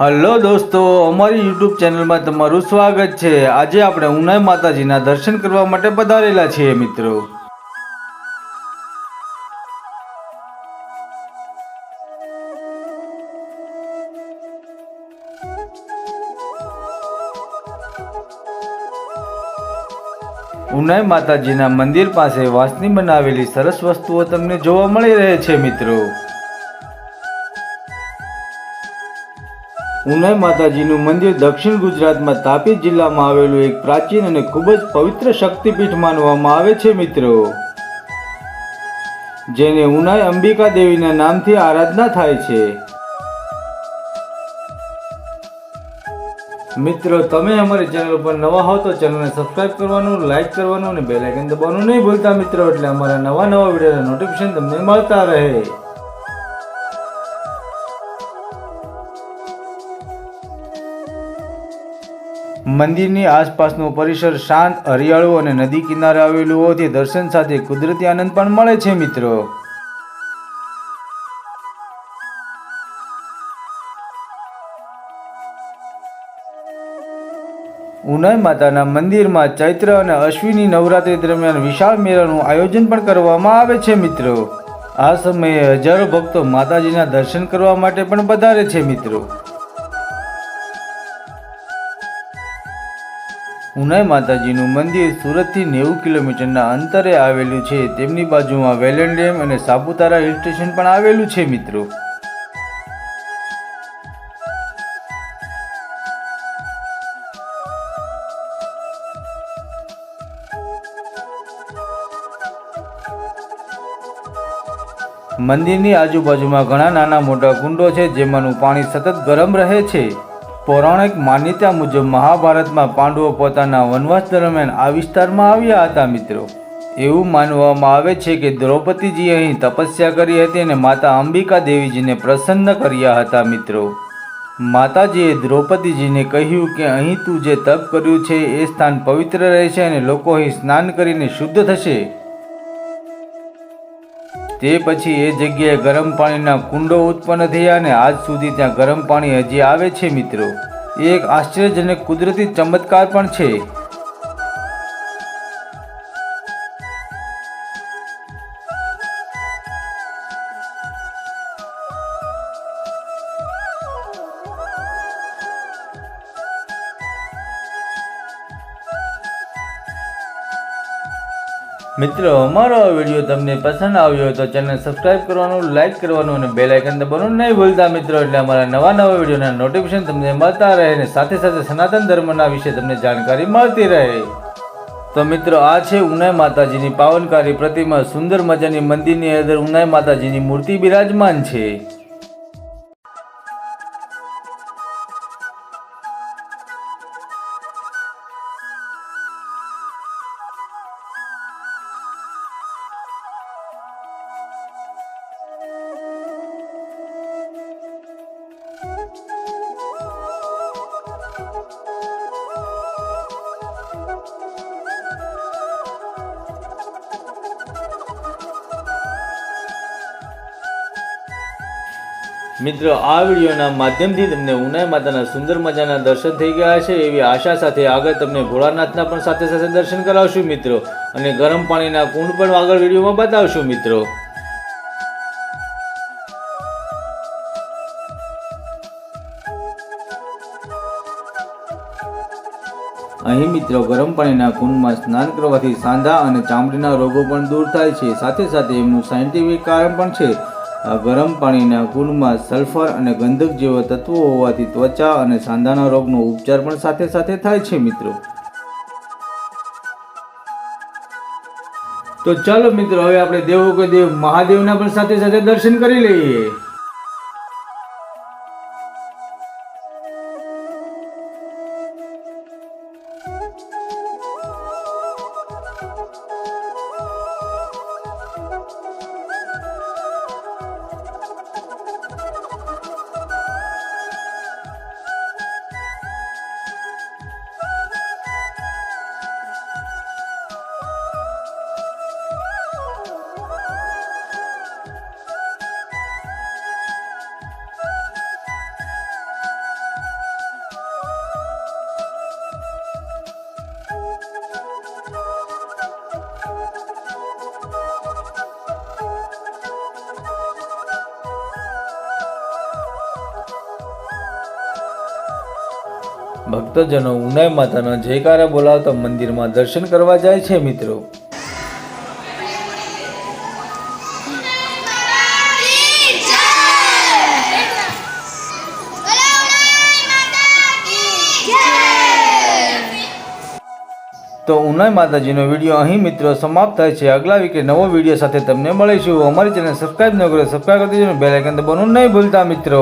Hello દોસ્તો, અમારી YouTube ચેનલમાં તમારું સ્વાગત છે. આજે આપણે ઉનાઈ માતાજીના દર્શન કરવા માટે પધારેલા છીએ મિત્રો. ઉનાઈ માતાજીના મંદિર પાસે વાંસની બનાવેલી સરસ વસ્તુઓ તમને જોવા મળી રહે છે મિત્રો. ઉનાઈ માતાજીનું મંદિર દક્ષિણ ગુજરાતમાં તાપી જિલ્લામાં આવેલું એક પ્રાચીન અને ખૂબ જ પવિત્ર શક્તિપીઠ માનવામાં આવે છે, મિત્રો. જેને ઉનાઈ અંબિકા દેવીના નામથી આરાધના થાય છે. મિત્રો, તમે અમારી ચેનલ પર નવા હો તો ચેનલને સબસ્ક્રાઇબ કરવાનું, લાઇક કરવાનું અને બેલાઇકન દબાવવાનું નહીં ભૂલતા, મિત્રો, એટલે અમારા નવા નવા વિડીયોના નોટિફિકેશન તમને મળતા રહે. મંદિરની આસપાસનો પરિસર શાંત, હરિયાળું અને નદી કિનારે આવેલું હોવાથી દર્શન સાથે કુદરતી આનંદ પણ મળે છે, મિત્રો. ઉનાઈ માતાના મંદિરમાં ચૈત્ર અને અશ્વિની નવરાત્રી દરમિયાન વિશાળ મેળાનું આયોજન પણ કરવામાં આવે છે, મિત્રો. આ સમયે હજારો ભક્તો માતાજીના દર્શન કરવા માટે પણ પધારે છે, મિત્રો. ઉનાઈ માતાજીનું મંદિર સુરતથી નેવું કિલોમીટરના અંતરે આવેલું છે. તેમની બાજુમાં વેલણ ડેમ અને સાપુતારા હિલ સ્ટેશન પણ આવેલું છે મિત્રો. મંદિરની આજુબાજુમાં ઘણા નાના મોટા કુંડો છે, જેમાંનું પાણી સતત ગરમ રહે છે. પૌરાણિક માન્યતા મુજબ મહાભારતમાં પાંડવો પોતાના વનવાસ દરમિયાન આ વિસ્તારમાં આવ્યા હતા મિત્રો. એવું માનવામાં આવે છે કે દ્રૌપદીજી અહીં તપસ્યા કરી હતી અને માતા અંબિકા દેવીજીને પ્રસન્ન કર્યા હતા મિત્રો. માતાજીએ દ્રૌપદીજીને કહ્યું કે અહીં તું જે તપ કર્યું છે એ સ્થાન પવિત્ર રહેશે અને લોકો અહીં સ્નાન કરીને શુદ્ધ થશે. તે પછી એ જગ્યાએ ગરમ પાણીના કુંડો ઉત્પન્ન થયા અને આજ સુધી ત્યાં ગરમ પાણી હજી આવે છે મિત્રો. એક આશ્ચર્યજનક કુદરતી ચમત્કાર પણ છે. મિત્રો, અમારો આ વીડિયો તમને પસંદ આવ્યો હોય તો ચેનલ સબસ્ક્રાઇબ કરવાનું લાઇક કરવાનું અને બેલ આઇકન દબાવવાનું નહીં ભૂલતા મિત્રો. એટલે અમારા નવા નવા વિડીયોના નોટિફિકેશન તમને મળતા રહે અને સાથે સાથે સનાતન ધર્મના વિશે તમને જાણકારી મળતી રહે. તો મિત્રો, આ છે ઉનાઈ માતાજીની પાવનકારી પ્રતિમા. સુંદર મજાની મંદિરની અંદર ઉનાઈ માતાજીની મૂર્તિ બિરાજમાન છે. મિત્રો, આ વિડીયોના માધ્યમથી તમને ઉનાઈ માતાના સુંદર મજાના દર્શન થઈ ગયા છે એવી આશા સાથે આગળ તમને ભોળાનાથના પણ સાથે સાથે દર્શન કરાવશું મિત્રો. અને ગરમ પાણીના કુંડ પણ આગળ વિડીયોમાં બતાવશું મિત્રો. અહીં મિત્રો, ગરમ પાણીના કુંડમાં સ્નાન કરવાથી સાંધા અને ચામડીના રોગો પણ દૂર થાય છે. સાથે સાથે એમનું સાયન્ટિફિક કારણ પણ છે. આ ગરમ પાણીના કુંડમાં સલ્ફર અને ગંધક જેવા તત્વો હોવાથી ત્વચા અને સાંધાના રોગનો ઉપચાર પણ સાથે સાથે થાય છે, મિત્રો. તો ચાલો, મિત્રો, હવે આપણે દેવો કે દેવ મહાદેવના પણ સાથે સાથે દર્શન કરી લઈએ. ભક્તજનો ઉનાઈ માતાના જયકારા બોલાવતા મંદિરમાં દર્શન કરવા જાય છે મિત્રો. તો ઉનાઈ માતાજીનો વીડિયો અહીં મિત્રો સમાપ્ત થાય છે. અગલા વીકે નવો વીડિયો સાથે તમને મળીશું. અમારી ચેનલ સબસ્ક્રાઈબ ન કરો સબસ્ક્રાઈબ કરી દેજો બેલાઇકન દબાવવાનું નહીં ભૂલતા મિત્રો.